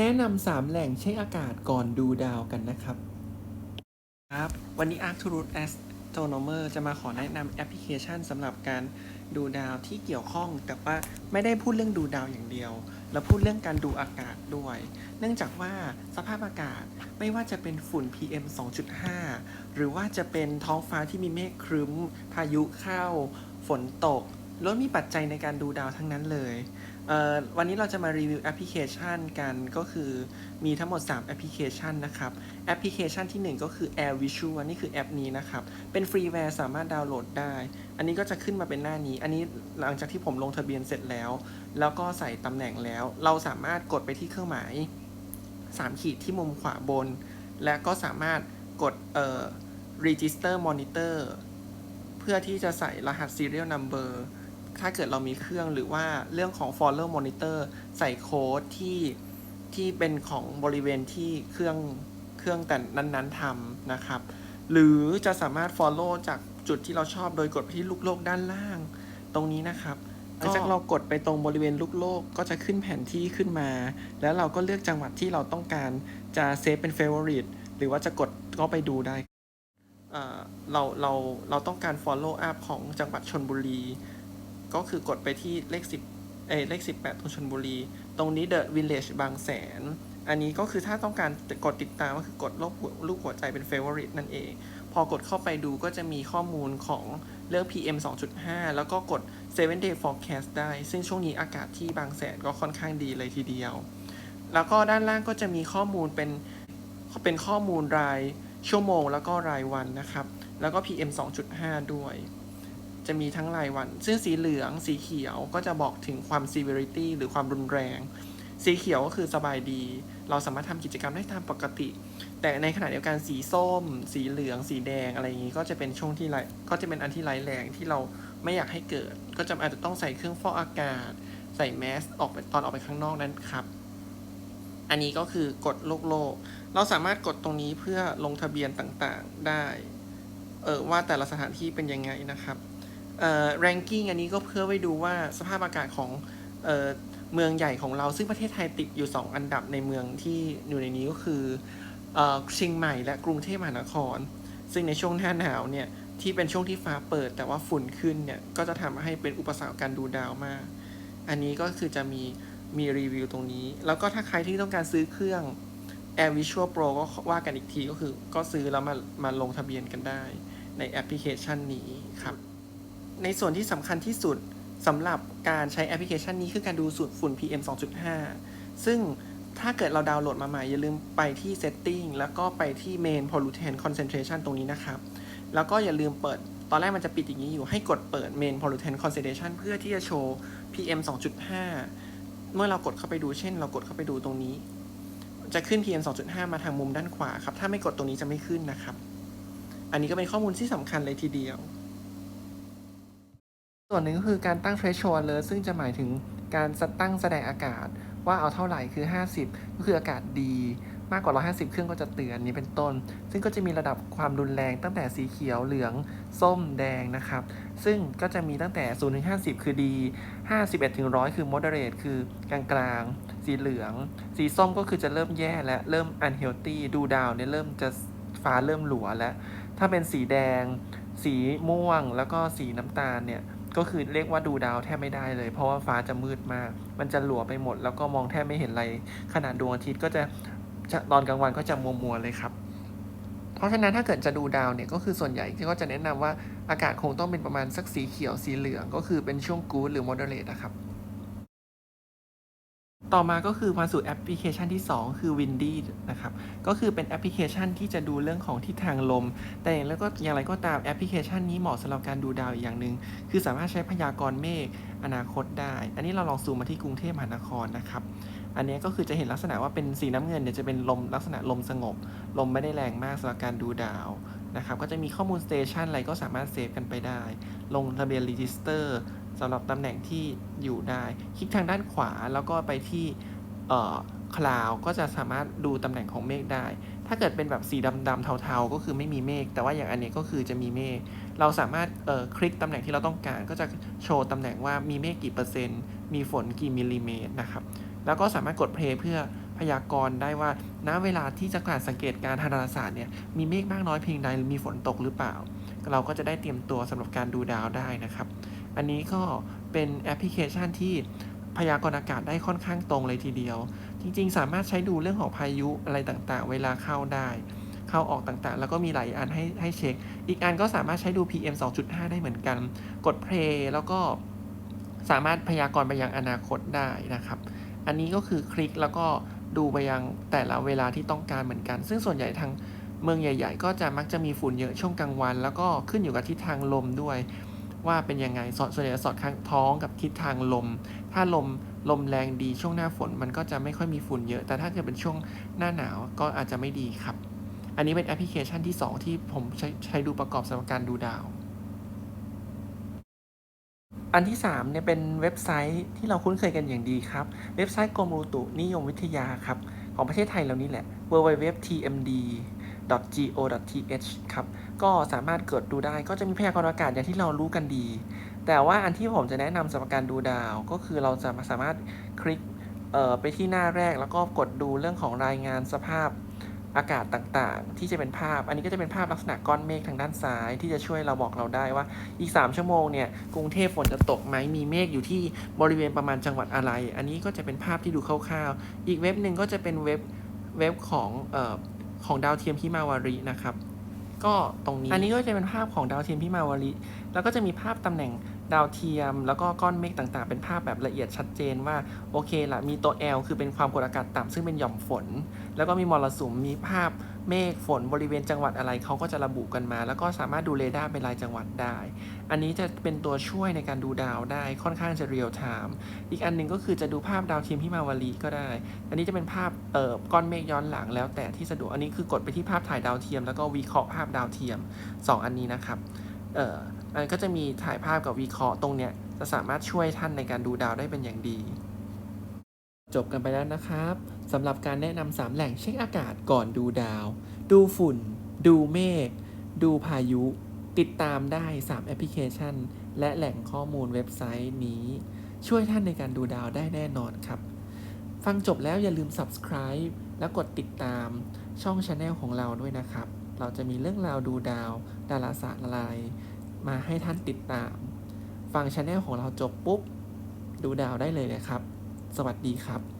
แนะนำสามแหล่งเช็คอากาศก่อนดูดาวกันนะครับ ครับ วันนี้ Arcturus Astronomer จะมาขอแนะนำแอปพลิเคชันสำหรับการดูดาวที่เกี่ยวข้อง แต่ว่าไม่ได้พูดเรื่องดูดาวอย่างเดียว แล้วพูดเรื่องการดูอากาศด้วย เนื่องจากว่าสภาพอากาศไม่ว่าจะเป็นฝุ่น PM 2.5 หรือว่าจะเป็นท้องฟ้าที่มีเมฆครึ้ม พายุเข้า ฝนตกล้วนมีปัจจัยในการดูดาวทั้งนั้นเลย วันนี้เราจะมารีวิวแอปพลิเคชันกันก็คือมีทั้งหมด 3 แอปพลิเคชันนะครับ แอปพลิเคชันที่ 1 ก็คือ Air Visual นี่คือแอปนี้นะครับ เป็นฟรีแวร์สามารถดาวน์โหลดได้ อันนี้ก็จะขึ้นมาเป็นหน้านี้ อันนี้หลังจากที่ผมลงทะเบียนเสร็จแล้ว แล้วก็ใส่ตำแหน่งแล้ว เราสามารถกดไปที่เครื่องหมาย 3 ขีดที่มุมขวาบน และก็สามารถกดเอ่อ register monitor เพื่อที่จะใส่รหัส serial number ถ้าเกิดเรามีเครื่องหรือว่าเรื่องของ follow monitor ใส่โค้ดที่ที่เป็นของบริเวณที่เครื่องเครื่องแต่นั้นๆทำนะครับ หรือจะสามารถ follow จากจุดที่เราชอบโดยกดไปที่ลูกโลกด้านล่าง ตรงนี้นะครับหลังจากเรากดไปตรงบริเวณลูกโลกก็จะขึ้นแผนที่ขึ้นมา แล้วเราก็เลือกจังหวัดที่เราต้องการจะเซฟเป็น favorite หรือว่าจะกดก็ไปดูได้เอ่อเราเราเราต้องการ follow up ของจังหวัดชนบุรี ก็คือกดไปที่เลข10เอเลข 18 ตรงชนบุรี ตรงนี้ The Village บางแสน อันนี้ก็คือถ้าต้องการกดติดตามก็คือกดรูปหัวรูปหัวใจเป็น favorite นั่นเอง พอกดเข้าไปดูก็จะมีข้อมูลของเรื่อง PM 2.5 แล้วก็กด 7 day forecast ได้ ซึ่งช่วงนี้อากาศที่บางแสนก็ค่อนข้างดีเลยทีเดียว แล้วก็ด้านล่างก็จะมีข้อมูลเป็นเป็นข้อมูลรายชั่วโมงแล้วก็รายวันนะครับ แล้วก็ PM 2.5 ด้วย จะมีทั้งรายวัน ซึ่งสีเหลืองสีเขียวก็จะบอกถึงความ severity หรือความรุนแรง สีเขียวก็คือสบายดี เราสามารถทำกิจกรรมได้ตามปกติ แต่ในขณะเดียวกันสีส้ม สีเหลือง สีแดงอะไรอย่างนี้ ก็จะเป็นช่วงที่ไรก็จะเป็นอันที่ร้ายแรงที่เราไม่อยากให้เกิด ก็จะอาจจะต้องใส่เครื่องฟอกอากาศ ใส่แมสออกไปตอนออกไปข้างนอกนั้นครับอันนี้ก็คือกดโลกโลก เราสามารถกดตรงนี้เพื่อลงทะเบียนต่างๆได้ เออว่าแต่ละสถานที่เป็นยังไงนะครับ เอ่อ ranking อันนี้ก็เพื่อไว้ดูว่าสภาพอากาศของเออเมืองใหญ่ของเราซึ่งประเทศไทยติดอยู่ 2 อันดับในเมืองที่อยู่ในนี้ก็คือเออเชียงใหม่และกรุงเทพมหานคร ซึ่งในช่วงหน้าหนาวเนี่ยที่เป็นช่วงที่ฟ้าเปิด แต่ว่าฝุ่นขึ้นเนี่ยก็จะทำให้เป็นอุปสรรคการดูดาวมาก อันนี้ก็คือจะมีมีรีวิวตรงนี้ แล้วก็ถ้าใครที่ต้องการซื้อเครื่อง Air Visual Pro ก็ว่ากันอีกทีก็คือ ก็ซื้อแล้วมามาลงทะเบียนกันได้ในแอปพลิเคชันนี้ครับ ในส่วนที่สำคัญที่สุดสำหรับการใช้แอปพลิเคชันนี้คือการดูสูตรฝุ่น PM 2.5 ซึ่งถ้าเกิดเราดาวน์โหลดมาใหม่ อย่าลืมไปที่ Setting แล้วก็ไปที่ Main Pollutant Concentration ตรงนี้นะครับ แล้วก็อย่าลืมเปิด ตอนแรกมันจะปิดอย่างนี้อยู่ ให้กดเปิด Main Pollutant Concentration เพื่อที่จะโชว์ PM 2.5 เมื่อเรากดเข้าไปดู เช่น เรากดเข้าไปดูตรงนี้ จะขึ้น PM 2.5 มาทางมุมด้านขวาครับ ถ้าไม่กดตรงนี้จะไม่ขึ้นนะครับ อันนี้ก็เป็นข้อมูลที่สำคัญเลยทีเดียว ส่วนหนึ่งก็คือการตั้ง threshold alert ซึ่งจะหมายถึงการตั้งแสดงอากาศว่าเอาเท่าไหร่คือ 50 ก็คืออากาศดีมากกว่า 150 เครื่องก็จะเตือนนี้เป็นต้น ซึ่งก็จะมีระดับความรุนแรงตั้งแต่สีเขียวเหลือง ส้มแดงนะครับ ซึ่งก็จะมีตั้งแต่ 0 ถึง 50 คือดี 51 ถึง 100 คือ moderate คือกลางกลางสีเหลือง สีส้มก็คือจะเริ่มแย่และเริ่ม unhealthy ดูดาวเนี่ยเริ่มจะฟ้าเริ่มหลัวแล้ว ถ้าเป็นสีแดง สีม่วงแล้วก็สีน้ำตาลเนี่ย ก็คือเรียกว่าดูดาวแทบไม่ได้เลย เพราะว่าฟ้าจะมืดมาก มันจะหลัวไปหมด แล้วก็มองแทบไม่เห็นอะไร ขนาดดวงอาทิตย์ก็จะตอนกลางวันก็จะมัวมัวๆเลยครับ เพราะฉะนั้นถ้าเกิดจะดูดาวเนี่ยก็คือส่วนใหญ่ก็จะแนะนำว่าอากาศคงต้องเป็นประมาณสักสีเขียวสีเหลือง ก็คือเป็นช่วงกู๊ดหรือโมเดเลตนะครับ ต่อมาก็คือมาสู่แอปพลิเคชันที่ 2 คือ Windy นะครับ ก็คือเป็นแอปพลิเคชันที่จะดูเรื่องของทิศทางลม แต่อย่างไรก็อย่างไรก็ตามแอปพลิเคชันนี้เหมาะสำหรับการดูดาวอีกอย่างหนึ่งคือสามารถใช้พยากรณ์เมฆอนาคตได้ อันนี้เราลองซูมมาที่กรุงเทพมหานครนะครับ อันนี้ก็คือจะเห็นลักษณะว่าเป็นสีน้ำเงินเนี่ยจะเป็นลมลักษณะลมสงบ ลมไม่ได้แรงมากสำหรับการดูดาวนะครับ ก็จะมีข้อมูลสเตชันอะไรก็สามารถเซฟกันไปได้ ลงทะเบียนรีจิสเตอร์ สำหรับตำแหน่งที่อยู่ได้ คลิกทางด้านขวาแล้วก็ไปที่คลาวก็จะสามารถดูตำแหน่งของเมฆได้ ถ้าเกิดเป็นแบบสีดำๆเทาๆ ก็คือไม่มีเมฆ แต่ว่าอย่างอันนี้ก็คือจะมีเมฆ เราสามารถคลิกตำแหน่งที่เราต้องการ ก็จะโชว์ตำแหน่งว่ามีเมฆกี่เปอร์เซ็นต์ มีฝนกี่มิลลิเมตรนะครับ แล้วก็สามารถกดเพลย์เพื่อพยากรณ์ได้ว่า ณ เวลาที่จะการสังเกตการณ์ทางดาราศาสตร์เนี่ย มีเมฆมากน้อยเพียงใดหรือมีฝนตกหรือเปล่า เราก็จะได้เตรียมตัวสำหรับการดูดาวได้นะครับ อันนี้ก็เป็นแอปพลิเคชันที่พยากรณ์อากาศได้ค่อนข้างตรงเลยทีเดียว จริงๆ สามารถใช้ดูเรื่องของพายุอะไรต่างๆ เวลาเข้าได้ เข้าออกต่างๆ แล้วก็มีหลายอันให้ให้เช็ค อีกอันก็สามารถใช้ดู PM 2.5 ได้เหมือนกัน กด play แล้วก็สามารถพยากรณ์ไปยังอนาคตได้นะครับ อันนี้ก็คือคลิกแล้วก็ดูไปยังแต่ละเวลาที่ต้องการเหมือนกัน ซึ่งส่วนใหญ่ทางเมืองใหญ่ ๆ ก็จะมักจะมีฝุ่นเยอะช่วงกลางวัน แล้วก็ขึ้นอยู่กับทิศทางลมด้วย ว่าเป็นยังไงสอดส่วนใหญ่จะสอดคล้องกับทิศทางลม ถ้าลมลมแรงดีช่วงหน้าฝนมันก็จะไม่ค่อยมีฝุ่นเยอะ แต่ถ้าเกิดเป็นช่วงหน้าหนาวก็อาจจะไม่ดีครับ อันนี้เป็นแอปพลิเคชันที่ 2 ที่ผมใช้ใช้ดูประกอบสำหรับการดูดาว อันที่3เนี่ยเป็นเว็บไซต์ที่เราคุ้นเคยกันอย่างดีครับ เว็บไซต์กรมอุตุนิยมวิทยาครับ ของประเทศไทยเรานี่แหละ www.tmd .go.th ครับ ก็สามารถเกิดดูได้ก็จะมีพยากรณ์อากาศอย่างที่เรารู้กันดี แต่ว่าอันที่ผมจะแนะนำสำหรับการดูดาว ก็คือเราจะสามารถคลิกไปที่หน้าแรกแล้วก็กดดูเรื่องของรายงานสภาพอากาศต่างๆ ที่จะเป็นภาพ อันนี้ก็จะเป็นภาพลักษณะก้อนเมฆทางด้านซ้าย ที่จะช่วยเราบอกเราได้ว่าอีก 3 ชั่วโมงเนี่ยกรุงเทพฝนจะตกไหมมีเมฆอยู่ที่บริเวณประมาณจังหวัดอะไร อันนี้ก็จะเป็นภาพที่ดูคร่าวๆ อีกเว็บหนึ่งก็จะเป็นเว็บเว็บของ ของดาวเทียมพิมาวารีนะครับ ก็ตรงนี้ อันนี้ก็จะเป็นภาพของดาวเทียมพิมาวารีแล้วก็จะมีภาพตำแหน่งดาวเทียม แล้วก็ก้อนเมฆต่างๆ เป็นภาพแบบละเอียดชัดเจนว่าโอเคละมีตัว L คือเป็นความกดอากาศต่ำซึ่งเป็นหย่อมฝน แล้วก็มีมรสุมมีภาพ เมฆฝนบริเวณจังหวัดอะไรเขาก็จะระบุกันมา แล้วก็สามารถดูเรดาร์เป็นรายจังหวัดได้ อันนี้จะเป็นตัวช่วยในการดูดาวได้ค่อนข้างจะเรียลไทม์อีกอันหนึ่งก็คือจะดูภาพดาวเทียมพิมาวารีก็ได้ อันนี้จะเป็นภาพเอ่อก้อนเมฆย้อนหลังแล้วแต่ที่สะดวกอันนี้คือกดไปที่ภาพถ่ายดาวเทียม แล้วก็วิเคราะห์ภาพดาวเทียม 2 อันนี้นะครับเอ่ออันก็จะมีถ่ายภาพกับวิเคราะห์ตรงเนี้ยจะสามารถช่วยท่านในการดูดาวได้เป็นอย่างดี จบกันไปแล้วนะครับ สำหรับการแนะนำสามแหล่งเช็คอากาศก่อนดูดาว ดูฝุ่น ดูเมฆ ดูพายุ ติดตามได้ 3 แอปพลิเคชัน และแหล่งข้อมูลเว็บไซต์นี้ ช่วยท่านในการดูดาวได้แน่นอนครับ ฟังจบแล้วอย่าลืม subscribe และกดติดตามช่อง channel ของเราด้วยนะครับ เราจะมีเรื่องราวดูดาว ดาราศาสตร์อะไร มาให้ท่านติดตาม ฟังช anel ของเราจบปุ๊บ ดูดาวได้เลยนะครับ สวัสดีครับ